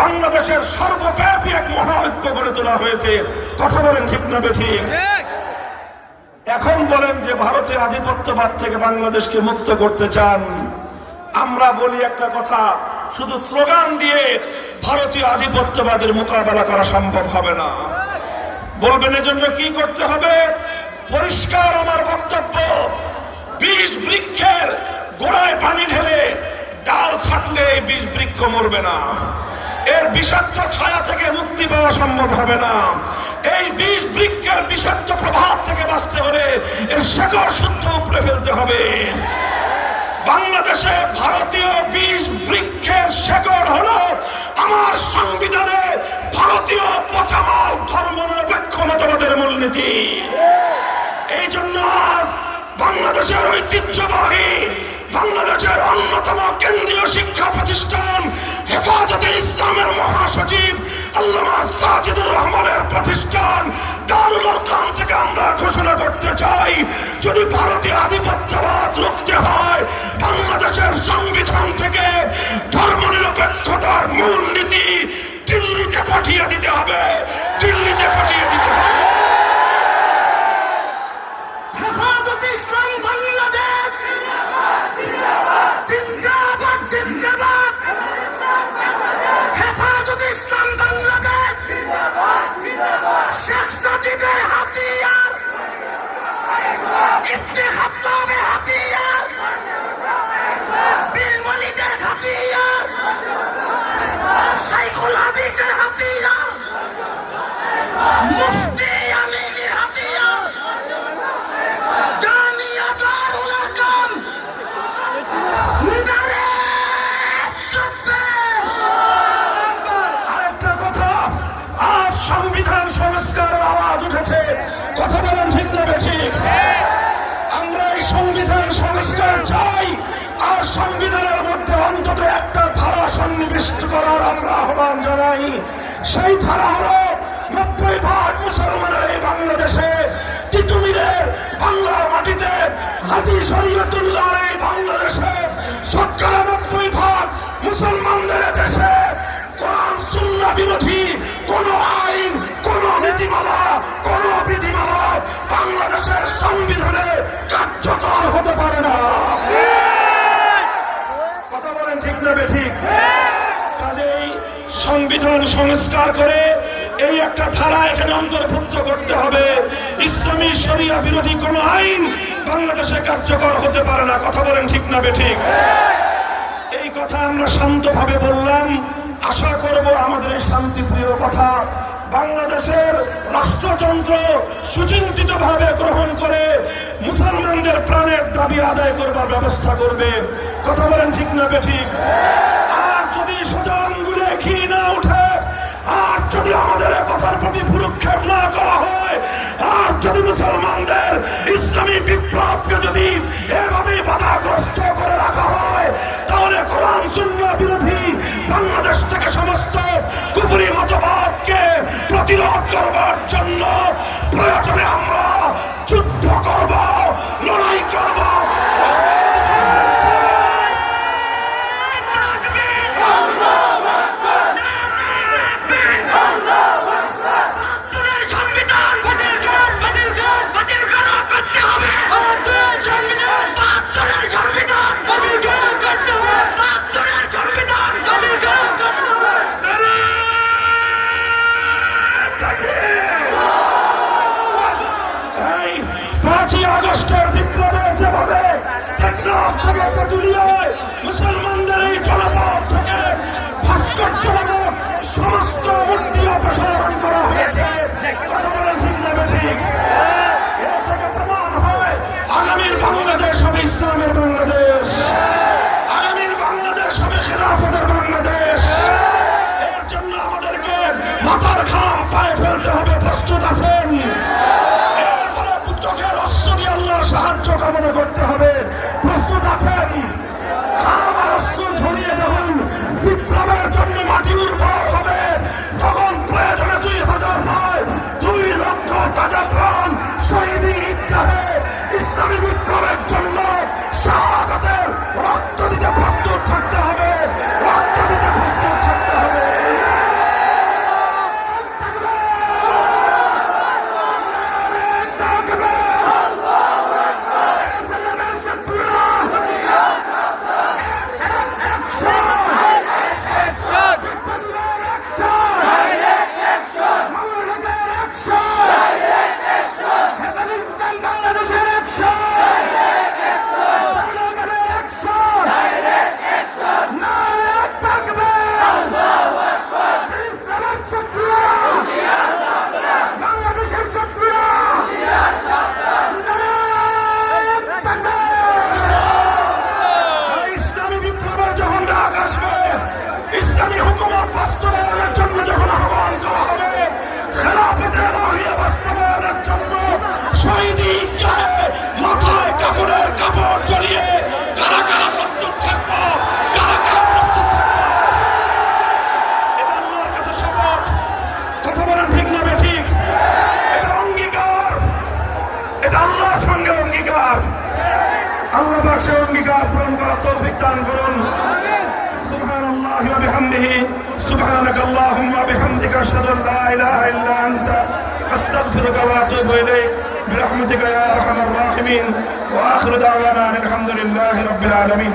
বাংলাদেশের সর্বব্যাপী এক মহা ঐক্য গড়ে তোলা হয়েছে। কথা বলেন ঠিক না এখন বলেন যে ভারতীয় আধিপত্যবাদ থেকে বাংলাদেশকে মুক্ত করতে চান। আমরা বলি একটা কথা শুধু স্লোগান দিয়ে ভারতীয় আধিপত্যবাদের মোকাবেলা করা সম্ভব হবে না। বলবেন এজন্য কি করতে হবে? পরিষ্কার আমার বক্তব্য বিষ বৃক্ষের গোড়ায় পানি ঢেলে ডাল ছাটলে এই বিষ বৃক্ষ মরবে না। এর বিষাক্ত ছায়া থেকে মুক্তি পাওয়া সম্ভব হবে না। এই বিষ বৃক্ষের বিষাক্ত প্রভাব থেকে বাঁচতে হলে এর শেকড় শুদ্ধ উপরে ফেলতে হবে। বাংলাদেশে ভারতীয় বীজ বৃক্ষের শেকড় হলো আমার সংবিধানে ভারতীয় পচামাল ধর্ম নিরপেক্ষ মতবাদের মূলনীতি। এই জন্য আজ বাংলাদেশের ঐতিহ্যবাহী বাংলাদেশের অন্যতম কেন্দ্রীয় শিক্ষা প্রতিষ্ঠান হেফাজতে ইসলামের মহাসচিব আল্লামা সাজিদুর রহমানের প্রতিষ্ঠান দারুল আরকাম থেকে আমরা ঘোষণা করতে চাই, যদি ভারতীয় আধিপত্যবাদ রুখতে হয়, বাংলাদেশের সংবিধান থেকে ধর্মনিরপেক্ষতার মূল নীতি দিল্লিতে পাঠিয়ে দিতে হবে। দিল্লিতে পাঠিয়ে দিতে হবে। সাজিদের উঠেছে কথা বলেন ঠিক না ঠিক আমরা এই সংবিধান সংস্কার চাই, আর সংবিধানের মধ্যে অন্তত একটা ধারা সন্নিবিষ্ট করার আমরা আহ্বান জানাই। সেই ধারা হলো নব্বই ভাগ মুসলমানের এই বাংলাদেশে তিতুমিরের বাংলার মাটিতে হাজি শরীয়তুল্লাহ এই বাংলাদেশে শতকরা নব্বই ভাগ বলেন ঠিক। কাজেই সংবিধান সংস্কার করে এই একটা ধারা এখানে অন্তর্ভুক্ত করতে হবে। ইসলামী শরিয়া বিরোধী কোন আইন বাংলাদেশে কার্যকর হতে পারে না। কথা বলেন ঠিক না ঠিক? এই কথা আমরা শান্তভাবে বললাম। আশা করব আমাদের এই শান্তিপ্রিয় কথা বাংলাদেশের রাষ্ট্রযন্ত্র সুচিন্তিত ভাবে গ্রহণ করে মুসলমানদের প্রাণের দাবি আদায় করবার ব্যবস্থা করবে। কথা বলেন ঠিক না ঠিক আর যদি সোজা ঘি না উঠে আর যদি আমাদের কথার প্রতি ভুরুক্ষেপ না করা হয়, আর যদি মুসলমানদের ইসলামী বিপ্লবকে যদি এভাবে বাধাগ্রস্ত করে রাখা হয়, তাহলে কোরআন, সুন্নাহ বিরোধী বাংলাদেশ থেকে সমস্ত কুফুরি মতবাদকে প্রতিরোধ করবার জন্য প্রয়োজনে আমরা যুদ্ধ করব লড়াই করব। পাঁচই আগস্টের বিপ্লবে যেভাবে মুসলমানদের এই জনপদ থেকে সমস্ত মূর্তি অপসারণ করা হয়েছে। হয় বাংলাদেশ বাংলাদেশ। বাংলাদেশ। এর জন্য আমাদেরকে মাথার ঘাম পায়ে ফেলতে হবে, প্রস্তুত আছেন? সে অঙ্গীকার পূরণ করার তৌফিক দান করুন سبحان الله وبحمده سبحانك اللهم وبحمدك اشهد ان لا اله الا انت استغفرك واتوب اليك برحمتك يا ارحم الراحمين واخر دعوانا ان الحمد لله رب العالمين